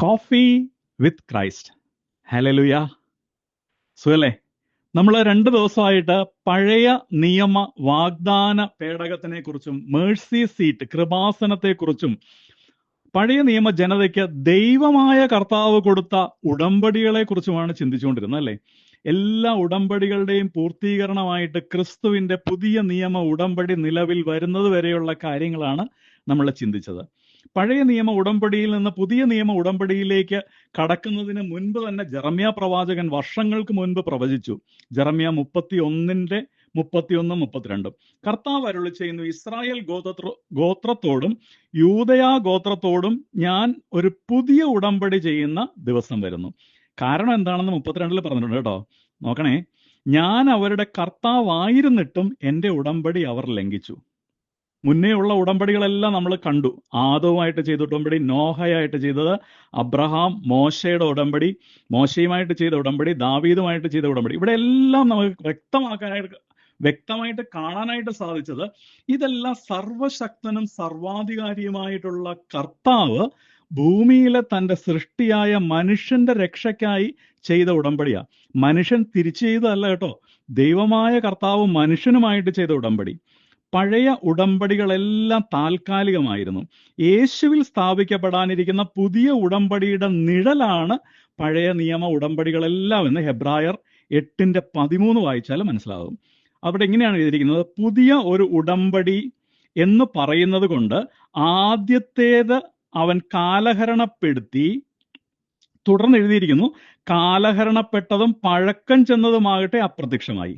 Coffee with Christ ഹലലുയ സുഖല്ലേ നമ്മൾ രണ്ട് ദിവസമായിട്ട് പഴയ നിയമ വാഗ്ദാന പേടകത്തിനെ കുറിച്ചും മേഴ്സി സീറ്റ് കൃപാസനത്തെ കുറിച്ചും പഴയ നിയമ ജനതയ്ക്ക് ദൈവമായ കർത്താവ് കൊടുത്ത ഉടമ്പടികളെ കുറിച്ചുമാണ് ചിന്തിച്ചുകൊണ്ടിരുന്നത് അല്ലേ? എല്ലാ ഉടമ്പടികളുടെയും പൂർത്തീകരണമായിട്ട് ക്രിസ്തുവിന്റെ പുതിയ നിയമ ഉടമ്പടി നിലവിൽ വരുന്നത് വരെയുള്ള കാര്യങ്ങളാണ് നമ്മൾ ചിന്തിച്ചത്. പഴയ നിയമ ഉടമ്പടിയിൽ നിന്ന് പുതിയ നിയമ ഉടമ്പടിയിലേക്ക് കടക്കുന്നതിന് മുൻപ് തന്നെ ജറമ്യ പ്രവാചകൻ വർഷങ്ങൾക്ക് മുൻപ് പ്രവചിച്ചു. ജറമ്യ മുപ്പത്തി ഒന്നിന്റെ മുപ്പത്തിയൊന്നും മുപ്പത്തിരണ്ടും. കർത്താവ് അരുളി ചെയ്യുന്നു ഇസ്രായേൽ ഗോത്ര ഗോത്രത്തോടും യൂതയാ ഗോത്രത്തോടും ഞാൻ ഒരു പുതിയ ഉടമ്പടി ചെയ്യുന്ന ദിവസം വരുന്നു. കാരണം എന്താണെന്ന് മുപ്പത്തിരണ്ടിൽ പറഞ്ഞിട്ടുണ്ട് കേട്ടോ. നോക്കണേ. ഞാൻ അവരുടെ കർത്താവായിരുന്നിട്ടും എന്റെ ഉടമ്പടി അവർ ലംഘിച്ചു. മുന്നേ ഉള്ള ഉടമ്പടികളെല്ലാം നമ്മൾ കണ്ടു. ആദവുമായിട്ട് ചെയ്ത ഉടമ്പടി നോഹയായിട്ട് ചെയ്തത് അബ്രഹാം മോശയുടെ ഉടമ്പടി മോശയുമായിട്ട് ചെയ്ത ഉടമ്പടി ദാവീദുമായിട്ട് ചെയ്ത ഉടമ്പടി. ഇവിടെ എല്ലാം നമുക്ക് വ്യക്തമാക്കാനായിട്ട് വ്യക്തമായിട്ട് കാണാനായിട്ട് സാധിച്ചത് ഇതെല്ലാം സർവശക്തനും സർവാധികാരിയുമായിട്ടുള്ള കർത്താവ് ഭൂമിയിലെ തന്റെ സൃഷ്ടിയായ മനുഷ്യന്റെ രക്ഷയ്ക്കായി ചെയ്ത ഉടമ്പടിയാ. മനുഷ്യൻ തിരിച്ചു ചെയ്തതല്ല കേട്ടോ. ദൈവമായ കർത്താവ് മനുഷ്യനുമായിട്ട് ചെയ്ത ഉടമ്പടി. പഴയ ഉടമ്പടികളെല്ലാം താൽക്കാലികമായിരുന്നു. യേശുവിൽ സ്ഥാപിക്കപ്പെടാനിരിക്കുന്ന പുതിയ ഉടമ്പടിയുടെ നിഴലാണ് പഴയ നിയമ ഉടമ്പടികളെല്ലാം എന്ന് ഹെബ്രായർ എട്ടിന്റെ പതിമൂന്ന് വായിച്ചാൽ മനസ്സിലാകും അവിടെ എങ്ങനെയാണ് എഴുതിയിരിക്കുന്നത്. പുതിയ ഒരു ഉടമ്പടി എന്ന് പറയുന്നത് കൊണ്ട് ആദ്യത്തേത് അവൻ കാലഹരണപ്പെടുത്തി തുടർന്ന് എഴുതിയിരിക്കുന്നു കാലഹരണപ്പെട്ടതും പഴക്കം ചെന്നതുമാകട്ടെ അപ്രത്യക്ഷമായി.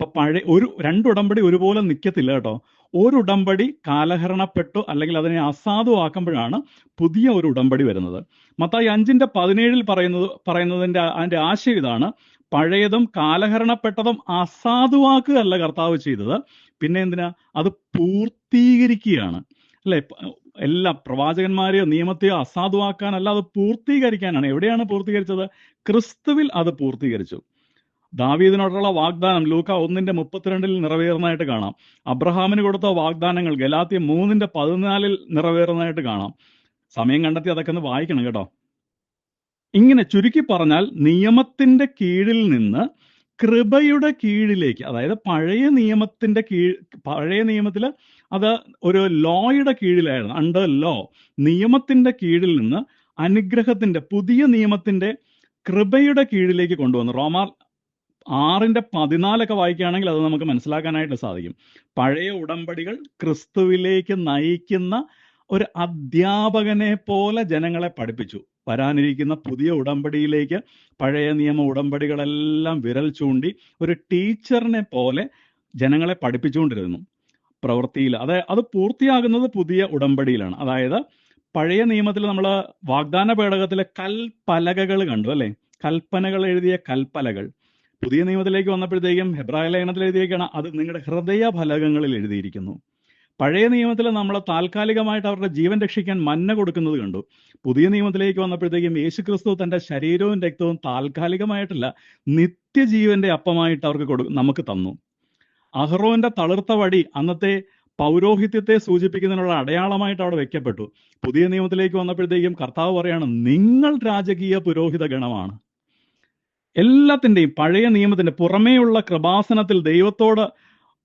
അപ്പൊ പഴയ ഒരു രണ്ട് ഉടമ്പടി ഒരുപോലെ നിൽക്കത്തില്ല കേട്ടോ. ഒരു ഉടമ്പടി കാലഹരണപ്പെട്ടു അല്ലെങ്കിൽ അതിനെ അസാധുവാക്കുമ്പോഴാണ് പുതിയ ഒരു ഉടമ്പടി വരുന്നത്. മത്തായി അഞ്ചിന്റെ പതിനേഴിൽ പറയുന്നത് പറയുന്നതിന്റെ അതിന്റെ ആശയം ഇതാണ്. പഴയതും കാലഹരണപ്പെട്ടതും അസാധുവാക്കുകയല്ല കർത്താവ് ചെയ്തത്. പിന്നെ എന്തിനാ? അത് പൂർത്തീകരിക്കുകയാണ്. അല്ലെ? എല്ലാ പ്രവാചകന്മാരെയോ നിയമത്തെയോ അസാധുവാക്കാനല്ല അത് പൂർത്തീകരിക്കാനാണ്. എവിടെയാണ് പൂർത്തീകരിച്ചത്? ക്രിസ്തുവിൽ അത് പൂർത്തീകരിച്ചു. ദാവീദിനോടുള്ള വാഗ്ദാനം ലൂക്ക ഒന്നിന്റെ മുപ്പത്തിരണ്ടിൽ നിറവേറുന്നതായിട്ട് കാണാം. അബ്രഹാമിന് കൊടുത്ത വാഗ്ദാനങ്ങൾ ഗലാത്തി മൂന്നിന്റെ പതിനാലിൽ നിറവേറുന്നതായിട്ട് കാണാം. സമയം കണ്ടെത്തി അതൊക്കെ ഒന്ന് വായിക്കണം കേട്ടോ. ഇങ്ങനെ ചുരുക്കി പറഞ്ഞാൽ നിയമത്തിന്റെ കീഴിൽ നിന്ന് കൃപയുടെ കീഴിലേക്ക് അതായത് പഴയ നിയമത്തിന്റെ കീഴ് പഴയ നിയമത്തിൽ അത് ഒരു ലോയുടെ കീഴിലായിരുന്നു അണ്ടർ ലോ നിയമത്തിന്റെ കീഴിൽ നിന്ന് അനുഗ്രഹത്തിന്റെ പുതിയ നിയമത്തിന്റെ കൃപയുടെ കീഴിലേക്ക് കൊണ്ടുവന്നു. റോമാർ ആറിന്റെ പതിനാലൊക്കെ വായിക്കുകയാണെങ്കിൽ അത് നമുക്ക് മനസ്സിലാക്കാനായിട്ട് സാധിക്കും. പഴയ ഉടമ്പടികൾ ക്രിസ്തുവിലേക്ക് നയിക്കുന്ന ഒരു അധ്യാപകനെ പോലെ ജനങ്ങളെ പഠിപ്പിച്ചു. വരാനിരിക്കുന്ന പുതിയ ഉടമ്പടിയിലേക്ക് പഴയ നിയമ ഉടമ്പടികളെല്ലാം വിരൽ ചൂണ്ടി ഒരു ടീച്ചറിനെ പോലെ ജനങ്ങളെ പഠിപ്പിച്ചുകൊണ്ടിരുന്നു. പ്രവൃത്തിയിൽ അത് അത് പൂർത്തിയാകുന്നത് പുതിയ ഉടമ്പടിയിലാണ്. അതായത് പഴയ നിയമത്തിൽ നമ്മൾ വാഗ്ദാന പേടകത്തിലെ കൽപ്പലകകൾ കണ്ടു അല്ലേ? കൽപ്പനകൾ എഴുതിയ കൽപ്പലകൾ. പുതിയ നിയമത്തിലേക്ക് വന്നപ്പോഴത്തേക്കും ഹെബ്രായ ലേഖനത്തിൽ എഴുതിയേക്കാണ് അത് നിങ്ങളുടെ ഹൃദയ ഫലകങ്ങളിൽ എഴുതിയിരിക്കുന്നു. പഴയ നിയമത്തിൽ നമ്മൾ താൽക്കാലികമായിട്ട് അവരുടെ ജീവൻ രക്ഷിക്കാൻ മന്ന കൊടുക്കുന്നത് കണ്ടു. പുതിയ നിയമത്തിലേക്ക് വന്നപ്പോഴത്തേക്കും യേശുക്രിസ്തു തന്റെ ശരീരവും രക്തവും താൽക്കാലികമായിട്ടല്ല നിത്യജീവന്റെ അപ്പമായിട്ട് അവർക്ക് കൊടു നമുക്ക് തന്നു. അഹ്റോന്റെ തളിർത്ത വടി അന്നത്തെ പൗരോഹിത്യത്തെ സൂചിപ്പിക്കുന്നതിനുള്ള അടയാളമായിട്ട് അവിടെ വെക്കപ്പെട്ടു. പുതിയ നിയമത്തിലേക്ക് വന്നപ്പോഴത്തേക്കും കർത്താവ് പറയാണ് നിങ്ങൾ രാജകീയ പുരോഹിത ഗണമാണ് എല്ലാത്തിന്റെയും പഴയ നിയമത്തിന്റെ പുറമേയുള്ള കൃപാസനത്തിൽ ദൈവത്തോട്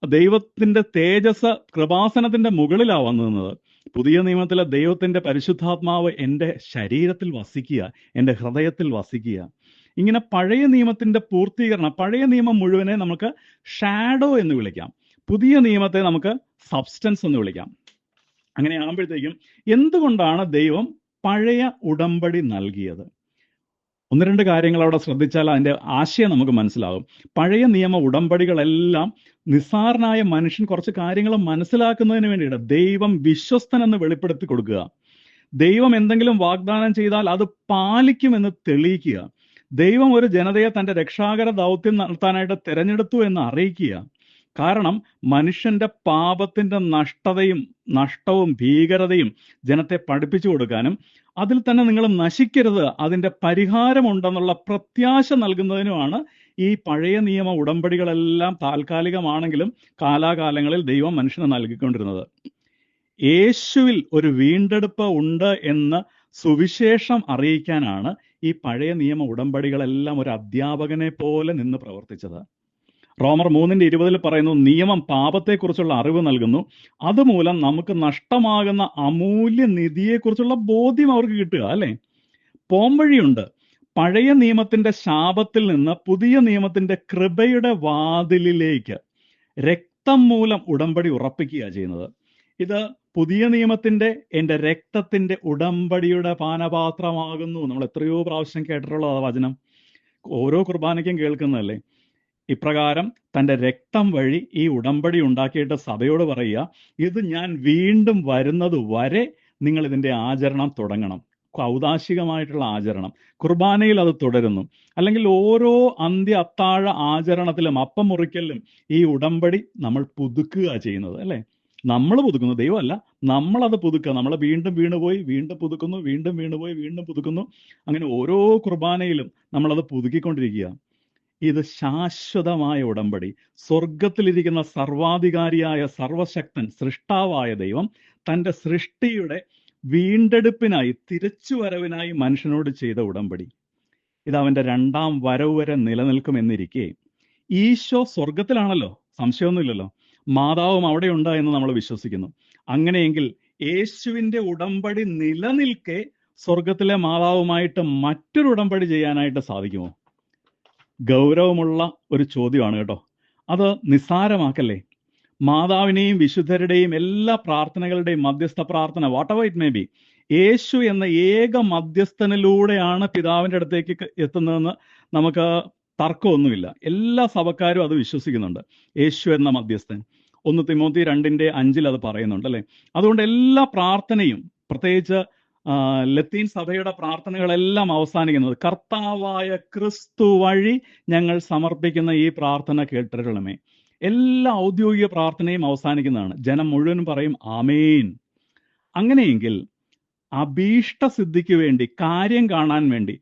ദൈവത്തിന്റെ തേജസ് കൃപാസനത്തിന്റെ മുകളിലാണ് വന്നു നിന്നത്. പുതിയ നിയമത്തിലെ ദൈവത്തിന്റെ പരിശുദ്ധാത്മാവ് എന്റെ ശരീരത്തിൽ വസിക്കുക എന്റെ ഹൃദയത്തിൽ വസിക്കുക. ഇങ്ങനെ പഴയ നിയമത്തിന്റെ പൂർത്തീകരണം പഴയ നിയമം മുഴുവനെ നമുക്ക് ഷാഡോ എന്ന് വിളിക്കാം. പുതിയ നിയമത്തെ നമുക്ക് സബ്സ്റ്റൻസ് എന്ന് വിളിക്കാം. അങ്ങനെ ആകുമ്പോഴത്തേക്കും എന്തുകൊണ്ടാണ് ദൈവം പഴയ ഉടമ്പടി നൽകിയത്? ഒന്ന് രണ്ട് കാര്യങ്ങൾ അവിടെ ശ്രദ്ധിച്ചാൽ അതിന്റെ ആശയം നമുക്ക് മനസ്സിലാകും പഴയ നിയമ ഉടമ്പടികളെല്ലാം നിസ്സാരനായ മനുഷ്യൻ കുറച്ച് കാര്യങ്ങൾ മനസ്സിലാക്കുന്നതിന് വേണ്ടിയിട്ട് ദൈവം വിശ്വസ്തൻ എന്ന് വെളിപ്പെടുത്തി കൊടുക്കുക. ദൈവം എന്തെങ്കിലും വാഗ്ദാനം ചെയ്താൽ അത് പാലിക്കുമെന്ന് തെളിയിക്കുക. ദൈവം ഒരു ജനതയെ തന്റെ രക്ഷാകര ദൗത്യം നടത്താനായിട്ട് തിരഞ്ഞെടുത്തു എന്ന് അറിയിക്കുക. കാരണം മനുഷ്യന്റെ പാപത്തിന്റെ നഷ്ടതയും നഷ്ടവും ഭീകരതയും ജനത്തെ പഠിപ്പിച്ചു കൊടുക്കാനും അതിൽ തന്നെ നിങ്ങൾ നശിക്കരുത്. അതിന്റെ പരിഹാരമുണ്ടെന്നുള്ള പ്രത്യാശ നൽകുന്നതിനുമാണ് ഈ പഴയ നിയമ ഉടമ്പടികളെല്ലാം താൽക്കാലികമാണെങ്കിലും കാലാകാലങ്ങളിൽ ദൈവം മനുഷ്യന് നൽകിക്കൊണ്ടിരുന്നത്. യേശുവിൽ ഒരു വീണ്ടെടുപ്പ് ഉണ്ട് എന്ന് സുവിശേഷം അറിയിക്കാനാണ് ഈ പഴയ നിയമ ഉടമ്പടികളെല്ലാം ഒരു അധ്യാപകനെ പോലെ നിന്ന് പ്രവർത്തിച്ചത്. റോമർ മൂന്നിന്റെ ഇരുപതിൽ പറയുന്നു നിയമം പാപത്തെക്കുറിച്ചുള്ള അറിവ് നൽകുന്നു. അതുമൂലം നമുക്ക് നഷ്ടമാകുന്ന അമൂല്യ നിധിയെക്കുറിച്ചുള്ള ബോധ്യം അവർക്ക് കിട്ടുക അല്ലെ? പോംവഴിയുണ്ട് പഴയ നിയമത്തിന്റെ ശാപത്തിൽ നിന്ന് പുതിയ നിയമത്തിന്റെ കൃപയുടെ വാതിലിലേക്ക് രക്തം മൂലം ഉടമ്പടി ഉറപ്പിക്കുക ചെയ്യുന്നത്. ഇത് പുതിയ നിയമത്തിന്റെ എന്റെ രക്തത്തിന്റെ ഉടമ്പടിയുടെ പാനപാത്രമാകുന്നു. നമ്മൾ എത്രയോ പ്രാവശ്യം ആ വചനം. ഓരോ കുർബാനയ്ക്കും കേൾക്കുന്നതല്ലേ? ഇപ്രകാരം തന്റെ രക്തം വഴി ഈ ഉടമ്പടി ഉണ്ടാക്കിയിട്ട് സഭയോട് പറയുക ഇത് ഞാൻ വീണ്ടും വരുന്നത് വരെ നിങ്ങൾ ഇതിന്റെ ആചരണം തുടങ്ങണം. ഔദാശികമായിട്ടുള്ള ആചരണം. കുർബാനയിൽ അത് തുടരുന്നു. അല്ലെങ്കിൽ ഓരോ അന്ത്യ അത്താഴ ആചരണത്തിലും അപ്പം മുറിക്കലിലും ഈ ഉടമ്പടി നമ്മൾ പുതുക്കുക ചെയ്യുന്നത് അല്ലേ? നമ്മൾ പുതുക്കുന്നു ദൈവമല്ല. നമ്മളത് പുതുക്കുക. നമ്മൾ വീണ്ടും വീണുപോയി വീണ്ടും പുതുക്കുന്നു വീണ്ടും വീണുപോയി വീണ്ടും പുതുക്കുന്നു. അങ്ങനെ ഓരോ കുർബാനയിലും നമ്മളത് പുതുക്കിക്കൊണ്ടിരിക്കുക. ഇത് ശാശ്വതമായ ഉടമ്പടി. സ്വർഗത്തിലിരിക്കുന്ന സർവാധികാരിയായ സർവശക്തൻ സൃഷ്ടാവായ ദൈവം തന്റെ സൃഷ്ടിയുടെ വീണ്ടെടുപ്പിനായി തിരിച്ചുവരവിനായി മനുഷ്യനോട് ചെയ്ത ഉടമ്പടി. ഇത് അവന്റെ രണ്ടാം വരവ് വരെ നിലനിൽക്കുമെന്നിരിക്കെ ഈശോ സ്വർഗത്തിലാണല്ലോ സംശയമൊന്നുമില്ലല്ലോ? മാതാവും അവിടെ ഉണ്ട് എന്ന് നമ്മൾ വിശ്വസിക്കുന്നു. അങ്ങനെയെങ്കിൽ യേശുവിന്റെ ഉടമ്പടി നിലനിൽക്കെ സ്വർഗത്തിലെ മാതാവുമായിട്ട് മറ്റൊരു ഉടമ്പടി ചെയ്യാനായിട്ട് സാധിക്കുമോ? ഗൗരവമുള്ള ഒരു ചോദ്യമാണ് കേട്ടോ. അത് നിസ്സാരമാക്കല്ലേ? മാതാവിനെയും വിശുദ്ധരുടെയും എല്ലാ പ്രാർത്ഥനകളുടെയും മധ്യസ്ഥ പ്രാർത്ഥന whatever it may be Yeshu എന്ന ഏക മധ്യസ്ഥനിലൂടെയാണ് പിതാവിന്റെ അടുത്തേക്ക് എത്തുന്നതെന്ന് നമുക്ക് തർക്കമൊന്നുമില്ല. എല്ലാ സഭക്കാരും അത് വിശ്വസിക്കുന്നുണ്ട്. യേശു എന്ന മധ്യസ്ഥൻ. ഒന്ന് തിമോത്തി രണ്ടിന്റെ അഞ്ചിൽ അത് പറയുന്നുണ്ട് അല്ലേ? അതുകൊണ്ട് എല്ലാ പ്രാർത്ഥനയും പ്രത്യേകിച്ച് ലത്തീൻ സഭയുടെ പ്രാർത്ഥനകളെല്ലാം അവസാനിക്കുന്നത് കർത്താവായ ക്രിസ്തു വഴി ഞങ്ങൾ സമർപ്പിക്കുന്ന ഈ പ്രാർത്ഥന കേട്ടിട്ടുള്ളമേ. എല്ലാ ഔദ്യോഗിക പ്രാർത്ഥനയും അവസാനിക്കുന്നതാണ്. ജനം മുഴുവനും പറയും ആമേൻ. അങ്ങനെയെങ്കിൽ അഭീഷ്ട സിദ്ധിക്ക് വേണ്ടി കാര്യം കാണാൻ വേണ്ടി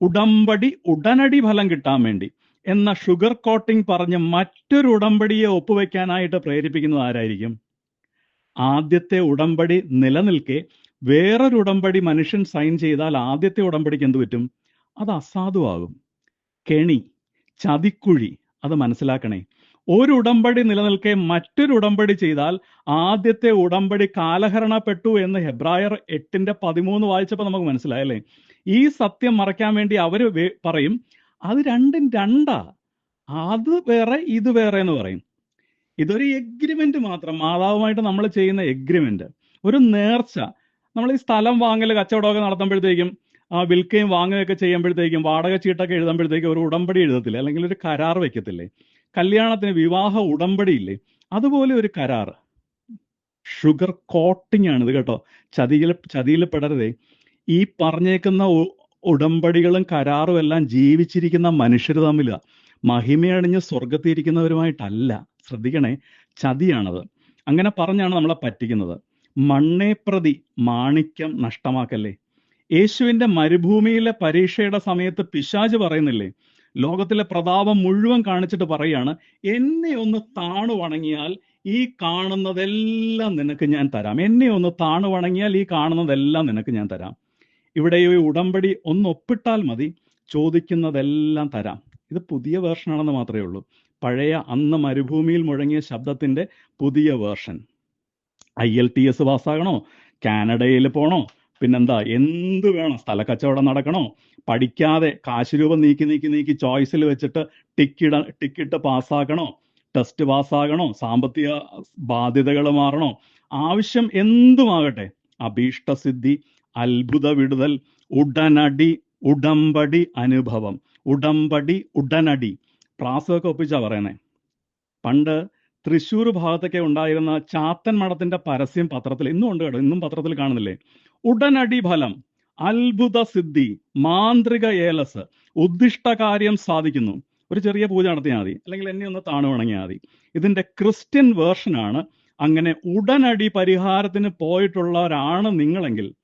ഉടമ്പടി ഉടനടി ഫലം കിട്ടാൻ വേണ്ടി എന്ന ഷുഗർ കോട്ടിംഗ് പറഞ്ഞ് മറ്റൊരു ഉടമ്പടിയെ ഒപ്പുവെക്കാനായിട്ട് പ്രേരിപ്പിക്കുന്നത് ആരായിരിക്കും? ആദ്യത്തെ ഉടമ്പടി നിലനിൽക്കെ വേറൊരു ഉടമ്പടി മനുഷ്യൻ സൈൻ ചെയ്താൽ ആദ്യത്തെ ഉടമ്പടിക്ക് എന്ത് പറ്റും? അത് അസാധുവാകും. കെണി ചതിക്കുഴി അത് മനസ്സിലാക്കണേ. ഒരു ഉടമ്പടി നിലനിൽക്കെ മറ്റൊരു ഉടമ്പടി ചെയ്താൽ ആദ്യത്തെ ഉടമ്പടി കാലഹരണപ്പെട്ടു എന്ന് ഹെബ്രായർ എട്ടിന്റെ പതിമൂന്ന് വായിച്ചപ്പോൾ നമുക്ക് മനസ്സിലായല്ലേ ഈ സത്യം മറയ്ക്കാൻ വേണ്ടി അവർ പറയും അത് രണ്ടും രണ്ടാ അത് വേറെ ഇത് വേറെ എന്ന് പറയും. ഇതൊരു എഗ്രിമെന്റ് മാത്രം മാതാവുമായിട്ട് നമ്മൾ ചെയ്യുന്ന എഗ്രിമെന്റ് ഒരു നേർച്ച. നമ്മൾ ഈ സ്ഥലം വാങ്ങൽ കച്ചവടമൊക്കെ നടത്തുമ്പോഴത്തേക്കും ആ വിൽക്കുകയും വാങ്ങുകയൊക്കെ ചെയ്യുമ്പോഴത്തേക്കും വാടക ചീട്ടൊക്കെ എഴുതുമ്പോഴത്തേക്കും ഒരു ഉടമ്പടി എഴുതത്തില്ലേ? അല്ലെങ്കിൽ ഒരു കരാർ വെക്കത്തില്ലേ? കല്യാണത്തിന് വിവാഹ ഉടമ്പടി ഇല്ലേ? അതുപോലെ ഒരു കരാർ. ഷുഗർ കോട്ടിംഗ് ആണ് ഇത് കേട്ടോ. ചതിയിൽ ചതിയിൽ പെടരുതേ. ഈ പറഞ്ഞേക്കുന്ന ഉടമ്പടികളും കരാറും എല്ലാം ജീവിച്ചിരിക്കുന്ന മനുഷ്യർ തമ്മിലാണ് മഹിമയണിഞ്ഞ് സ്വർഗത്തിരിക്കുന്നവരുമായിട്ടല്ല ശ്രദ്ധിക്കണേ ചതിയാണത്. അങ്ങനെ പറഞ്ഞാണ് നമ്മളെ പറ്റിക്കുന്നത്. മണ്ണേ പ്രതി മാണിക്യം നഷ്ടമാക്കല്ലേ? യേശുവിന്റെ മരുഭൂമിയിലെ പരീക്ഷയുടെ സമയത്ത് പിശാജ് പറയുന്നില്ലേ? ലോകത്തിലെ പ്രതാപം മുഴുവൻ കാണിച്ചിട്ട് പറയാണ് എന്നെ ഒന്ന് താണു വണങ്ങിയാൽ ഈ കാണുന്നതെല്ലാം നിനക്ക് ഞാൻ തരാം. എന്നെ ഒന്ന് താണു വണങ്ങിയാൽ ഈ കാണുന്നതെല്ലാം നിനക്ക് ഞാൻ തരാം. ഇവിടെ ഈ ഉടമ്പടി ഒന്ന് ഒപ്പിട്ടാൽ മതി ചോദിക്കുന്നതെല്ലാം തരാം. ഇത് പുതിയ വേർഷനാണെന്ന് മാത്രമേ ഉള്ളൂ. പഴയ അന്ന് മരുഭൂമിയിൽ മുഴങ്ങിയ ശബ്ദത്തിന്റെ പുതിയ version. I L T S പാസ്സാകണോ? കാനഡയിൽ പോണോ? പിന്നെന്താ എന്ത് വേണം? സ്ഥല കച്ചവടം നടക്കണോ? പഠിക്കാതെ കാശ് രൂപം നീക്കി നീക്കി നീക്കി ചോയ്സിൽ വെച്ചിട്ട് ടിക്കിട ടിക്കിട്ട് പാസ്സാക്കണോ ടെസ്റ്റ് പാസ്സാകണോ? സാമ്പത്തിക ബാധ്യതകൾ മാറണോ? ആവശ്യം എന്തുമാകട്ടെ? അഭീഷ്ടസിദ്ധി അത്ഭുത വിടുതൽ ഉടനടി ഉടമ്പടി അനുഭവം. ഉടമ്പടി ഉടനടി. പ്രാസമൊക്കെ ഒപ്പിച്ചാ പറയണേ പണ്ട് തൃശ്ശൂർ ഭാഗത്തൊക്കെ ഉണ്ടായിരുന്ന ചാത്തൻ മഠത്തിന്റെ പരസ്യം പത്രത്തിൽ ഇന്നും ഉണ്ട് കേട്ടോ ഇന്നും പത്രത്തിൽ കാണുന്നില്ലേ? ഉടനടി ഫലം അത്ഭുത സിദ്ധി മാന്ത്രിക ഏലസ് ഉദ്ദിഷ്ട കാര്യം സാധിക്കുന്നു. ഒരു ചെറിയ പൂജ നടത്തിയാൽ മതി. അല്ലെങ്കിൽ എന്നെ ഒന്ന് താണു വണങ്ങിയാൽ മതി. ഇതിന്റെ ക്രിസ്ത്യൻ വേർഷനാണ് അങ്ങനെ ഉടനടി പരിഹാരത്തിന് പോയിട്ടുള്ളവരാണ് നിങ്ങളെങ്കിൽ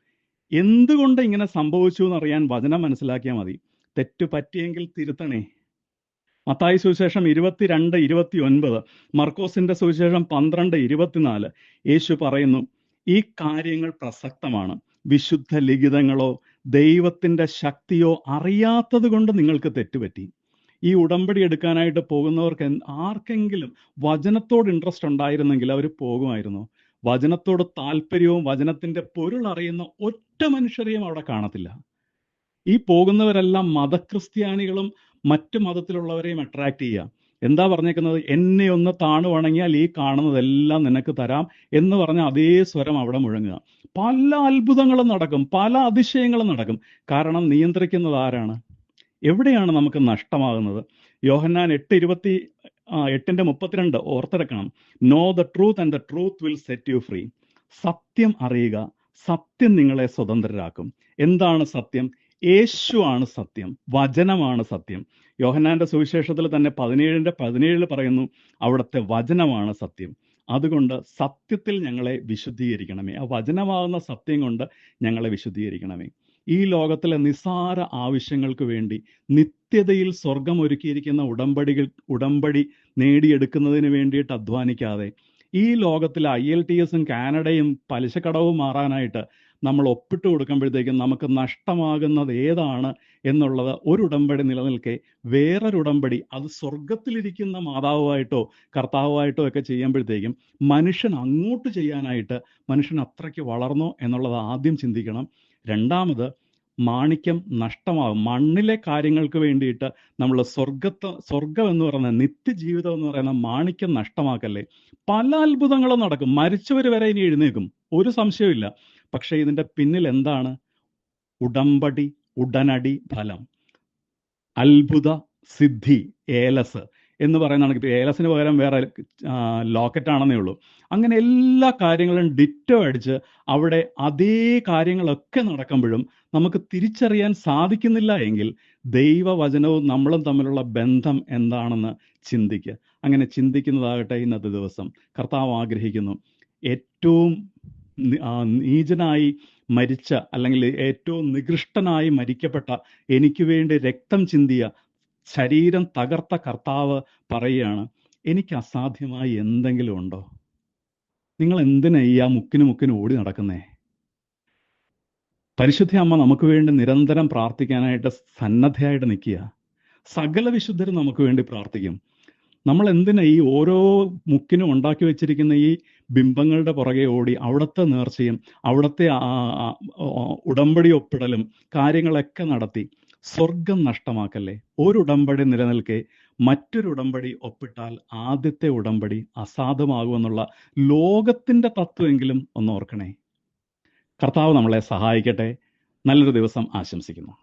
എന്തുകൊണ്ട് ഇങ്ങനെ സംഭവിച്ചു എന്നറിയാൻ വചനം മനസ്സിലാക്കിയാൽ മതി. തെറ്റു പറ്റിയെങ്കിൽ തിരുത്തണേ. മത്തായി സുവിശേഷം ഇരുപത്തിരണ്ട് ഇരുപത്തി ഒൻപത് മർക്കോസിന്റെ സുവിശേഷം പന്ത്രണ്ട് ഇരുപത്തിനാല്. യേശു പറയുന്നു ഈ കാര്യങ്ങൾ പ്രസക്തമാണ്. വിശുദ്ധ ലിഖിതങ്ങളോ ദൈവത്തിന്റെ ശക്തിയോ അറിയാത്തത് കൊണ്ട് നിങ്ങൾക്ക് തെറ്റുപറ്റി. ഈ ഉടമ്പടി എടുക്കാനായിട്ട് പോകുന്നവർക്ക് ആർക്കെങ്കിലും വചനത്തോട് ഇൻട്രസ്റ്റ് ഉണ്ടായിരുന്നെങ്കിൽ അവർ പോകുമായിരുന്നു. വചനത്തോട് താല്പര്യവും വചനത്തിന്റെ പൊരുൾ അറിയുന്ന ഒറ്റ മനുഷ്യരെയും അവിടെ കാണത്തില്ല. ഈ പോകുന്നവരെല്ലാം മതക്രിസ്ത്യാനികളും മറ്റു മതത്തിലുള്ളവരെയും അട്രാക്ട് ചെയ്യുക എന്താ പറഞ്ഞേക്കുന്നത്? എന്നെ ഒന്ന് താണു വണങ്ങിയാൽ ഈ കാണുന്നതെല്ലാം നിനക്ക് തരാം എന്ന് പറഞ്ഞ അതേ സ്വരം അവിടെ മുഴങ്ങുക. പല അത്ഭുതങ്ങളും നടക്കും പല അതിശയങ്ങളും നടക്കും. കാരണം നിയന്ത്രിക്കുന്നത് ആരാണ്? എവിടെയാണ് നമുക്ക് നഷ്ടമാകുന്നത്? യോഹന്നാൻ എട്ട് ഇരുപത്തി എട്ടിന്റെ മുപ്പത്തിരണ്ട് ഓർത്തെടുക്കണം. Know the truth and the truth will set you free സത്യം അറിയുക സത്യം നിങ്ങളെ സ്വതന്ത്രരാക്കും. എന്താണ് സത്യം? യേശു ആണ് സത്യം വചനമാണ് സത്യം. യോഹനാന്റെ സുവിശേഷത്തിൽ തന്നെ പതിനേഴിന്റെ പതിനേഴിൽ പറയുന്നു അവിടുത്തെ വചനമാണ് സത്യം. അതുകൊണ്ട് സത്യത്തിൽ ഞങ്ങളെ വിശുദ്ധീകരിക്കണമേ. ആ വചനമാകുന്ന സത്യം കൊണ്ട് ഞങ്ങളെ വിശുദ്ധീകരിക്കണമേ. ഈ ലോകത്തിലെ നിസാര ആവശ്യങ്ങൾക്ക് വേണ്ടി നിത്യതയിൽ സ്വർഗം ഒരുക്കിയിരിക്കുന്ന ഉടമ്പടികൾ ഉടമ്പടി നേടിയെടുക്കുന്നതിന് വേണ്ടിയിട്ട് അധ്വാനിക്കാതെ ഈ ലോകത്തിലെ ഐ എൽ ടി എസും കാനഡയും പലിശക്കടവും മാറാനായിട്ട് നമ്മൾ ഒപ്പിട്ട് കൊടുക്കുമ്പോഴത്തേക്കും നമുക്ക് നഷ്ടമാകുന്നത് ഏതാണ് എന്നുള്ളത് ഒരു ഉടമ്പടി നിലനിൽക്കെ വേറൊരു ഉടമ്പടി അത് സ്വർഗത്തിലിരിക്കുന്ന മാതാവുമായിട്ടോ കർത്താവുമായിട്ടോ ഒക്കെ ചെയ്യുമ്പോഴത്തേക്കും മനുഷ്യൻ അങ്ങോട്ട് ചെയ്യാനായിട്ട് മനുഷ്യൻ അത്രയ്ക്ക് വളർന്നോ എന്നുള്ളത് ആദ്യം ചിന്തിക്കണം. രണ്ടാമത് മാണിക്യം നഷ്ടമാകും മണ്ണിലെ കാര്യങ്ങൾക്ക് വേണ്ടിയിട്ട് നമ്മൾ സ്വർഗത്ത് സ്വർഗം എന്ന് പറയുന്ന നിത്യജീവിതം എന്ന് പറയുന്ന മാണിക്യം നഷ്ടമാക്കല്ലേ? പല അത്ഭുതങ്ങളും നടക്കും. മരിച്ചവർ വരെ ഇനി എഴുന്നേക്കും ഒരു സംശയമില്ല പക്ഷെ ഇതിന്റെ പിന്നിൽ എന്താണ്? ഉടമ്പടി ഉടനടി ഫലം. അത്ഭുത സിദ്ധി ഏലസ് എന്ന് പറയുന്നതാണ് ഏലസിന് പകരം വേറെ ലോക്കറ്റ് ആണെന്നേ ഉള്ളൂ. അങ്ങനെ എല്ലാ കാര്യങ്ങളും ഡിറ്റോ അടിച്ച് അവിടെ അതേ കാര്യങ്ങളൊക്കെ നടക്കുമ്പോഴും നമുക്ക് തിരിച്ചറിയാൻ സാധിക്കുന്നില്ല എങ്കിൽ ദൈവവചനവും നമ്മളും തമ്മിലുള്ള ബന്ധം എന്താണെന്ന് ചിന്തിക്കുക അങ്ങനെ ചിന്തിക്കുന്നതാകട്ടെ ഇന്നത്തെ ദിവസം. കർത്താവ് ആഗ്രഹിക്കുന്നു. ഏറ്റവും നീചനായി മരിച്ച അല്ലെങ്കിൽ ഏറ്റവും നികൃഷ്ടനായി മരിക്കപ്പെട്ട എനിക്ക് വേണ്ടി രക്തം ചിന്തിയ ശരീരം തകർത്ത കർത്താവ് പറയുകയാണ് എനിക്ക് അസാധ്യമായി എന്തെങ്കിലും ഉണ്ടോ? നിങ്ങൾ എന്തിനാ ഈ ആ മുക്കിന് മുക്കിന് ഓടി നടക്കുന്നേ? പരിശുദ്ധ അമ്മ നമുക്ക് വേണ്ടി നിരന്തരം പ്രാർത്ഥിക്കാനായിട്ട് സന്നദ്ധയായിട്ട് നിൽക്കുക. സകല വിശുദ്ധരും നമുക്ക് വേണ്ടി പ്രാർത്ഥിക്കും. നമ്മൾ എന്തിനാ ഈ ഓരോ മുക്കിനും ഉണ്ടാക്കി വെച്ചിരിക്കുന്ന ഈ ബിംബങ്ങളുടെ പുറകെ ഓടി അവിടുത്തെ നേർച്ചയും അവിടുത്തെ ഉടമ്പടി ഒപ്പിടലും കാര്യങ്ങളൊക്കെ നടത്തി സ്വർഗം നഷ്ടമാക്കല്ലേ? ഒരു ഉടമ്പടി നിലനിൽക്കെ മറ്റൊരു ഉടമ്പടി ഒപ്പിട്ടാൽ ആദ്യത്തെ ഉടമ്പടി അസാധുമാകുമെന്നുള്ള ലോകത്തിന്റെ തത്വമെങ്കിലും ഒന്ന് ഓർക്കണേ. കർത്താവ് നമ്മളെ സഹായിക്കട്ടെ. നല്ലൊരു ദിവസം ആശംസിക്കുന്നു.